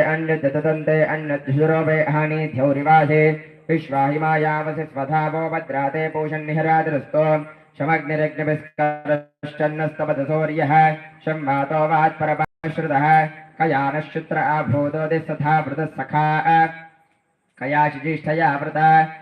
अन्यद्युरोपे हानि ध्यौरिवासे विश्वाहिमायावसि स्वधावो भद्राते पूषन्निहरादृस्तो। शमग्निरग्निभिस्करश्चन्नस्तपदसौर्यः। संवातो वात्परपाश्रुतः कयानश्चित्र आभूतो दिस्तथा वृतः सखा। कयाशिजिष्ठया वृता।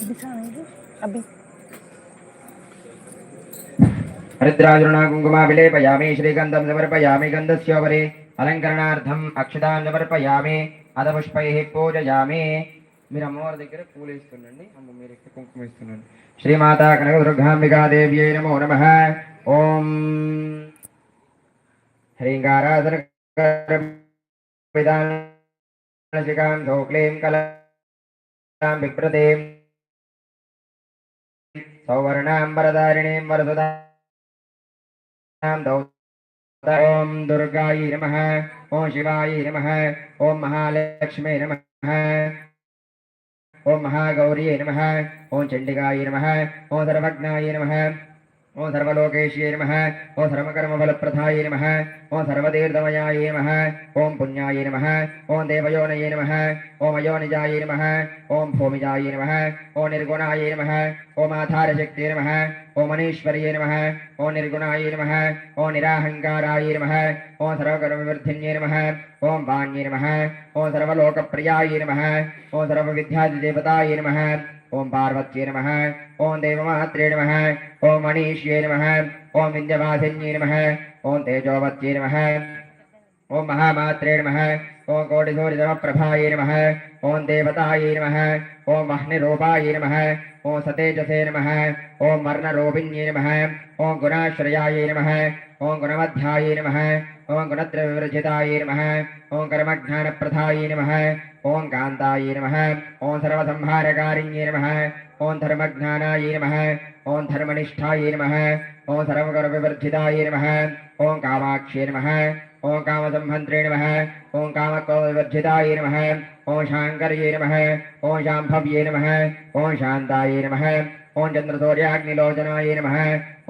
గౌరమ్మ దగ్గర अभी हरिद्राजुना कुङ्कुमा विलेपयामि श्रीगन्धं समर्पयामि गन्धस्योपरि అలంకరణార్థం అక్షతాన్ని సమర్పయామి అద పుష్పై పూజయామి మీరు అమ్మవారి దగ్గర పూలు ఇస్తుండండి అమ్మ మీరు ఇక్కడ కుంకుమ ఇస్తుండండి శ్రీమాత కనక దుర్గాంబికాదేవ్యై నమో నమ ఓం హ్రీంగారాధన విధానశికాం సౌక్లీం కలాం सौवर्णाम्बरधारिणीं वरददां ॐ दुर्गायै नमः, ॐ शिवायै नमः महालक्ष्मी नम ओं महागौर्यै नम ओं चण्डिकायै नम ओं सर्वज्ञायै नम। ओ सर्वोकेशे नम ओ सर्वकर्म फल सर्वकर्मफलप्रथायै नम ओं सर्वतीर्थमयायै नम ओं पुण्याय नम ओं देवयोनये नम ओम अयोनिजायै नम ओं भूमिजायै नम ओ निर्गुणायै नम ओम आधारशक्ति नमः ओम अनीश्वर्यै नम ओं निर्गुणायै नमः ओं निराहङ्कारायै नमः ओं सर्वकर्मविवर्धिन्यै नम ओं वाण्यै नमः ओं सर्वलोकप्रियायै नमः ओं सर्वविद्यादिदेवतायै नम ओम पार्वत्ये नमः ओम देवमात्रे नमः ओम मनीष्ये नमः ओम विन्द्यवासिन्ये नमः ओम तेजोवत्ये नमः ओम महामात्रे नमः ओम कोटिसूर्यप्रभाये नमः ओम देवताये नमः ओम वह्निरूपाये नमः ओम सतेजसे नमः ओम वर्णरूपिण्ये नमः ओम गुणाश्रयाय नमः ओं गुणमध्याय नम। ओं गुणद्रविवर्जिताय नम। ओं कर्मज्ञान प्रधाय नम। ओं कांताय नम। ओं सर्वसंहारकारिण्ये नम। ओं धर्मज्ञानाय नम। ओं धर्मनिष्ठाय नम। ओं सर्वगुणविवर्जिताय नम। ओं कामाक्ष्ये नम। ओं काम कामसंहन्त्रे नम। ओं कामकोविवर्जिताय नम। ओं शाङ्कर्ये नम। ओं शांभव्ये नम। ओं शांताय नम। శాంతాయ నమ ఓం చంద్రసూర్యాగ్నిలోచనాయ నమ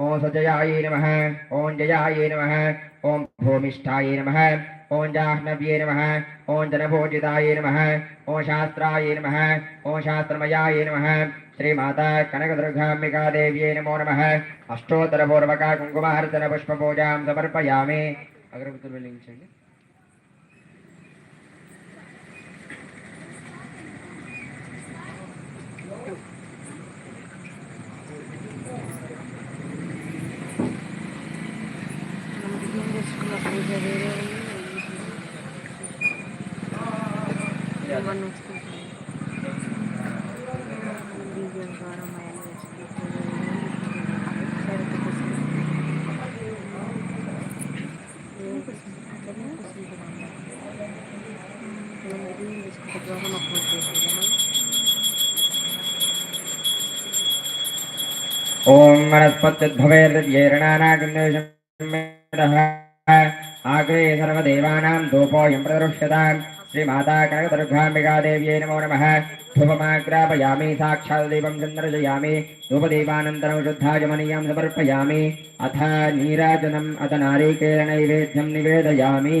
ఓం సుజయాయ నమ ఓం జయాయ నమ ఓం భూమిష్ఠాయ నమ ఓం జాహ్నవ్యే నమ ఓం జనభోజితాయ నమ ఓం శాస్త్రాయ నమ ఓం శాస్త్రమయాయ నమ శ్రీమాత కనకదుర్గాంబికాదేవ్యై నమో నమ అష్టోత్తరపూర్వక కుంకుమార్చన పుష్పపూజాం సమర్పయామి అగరబత్తులు వెలిగించండి ॐ मनस्पत्युद्भवेर्यैरणानागन्धेशं आग्रे सर्वदेवानां श्रीमाता कनक श्रीमाता कनकदुर्गाम्बिकादेव्यै नमो नम। धूपमाग्रापयामि, साक्षात् दीपं चन्द्रजयामि। शुद्धा शुद्धाजमनीयां समर्पयामि। अथ नीराजनम अथ नारीकेलनैवेद्यं निवेदयामी।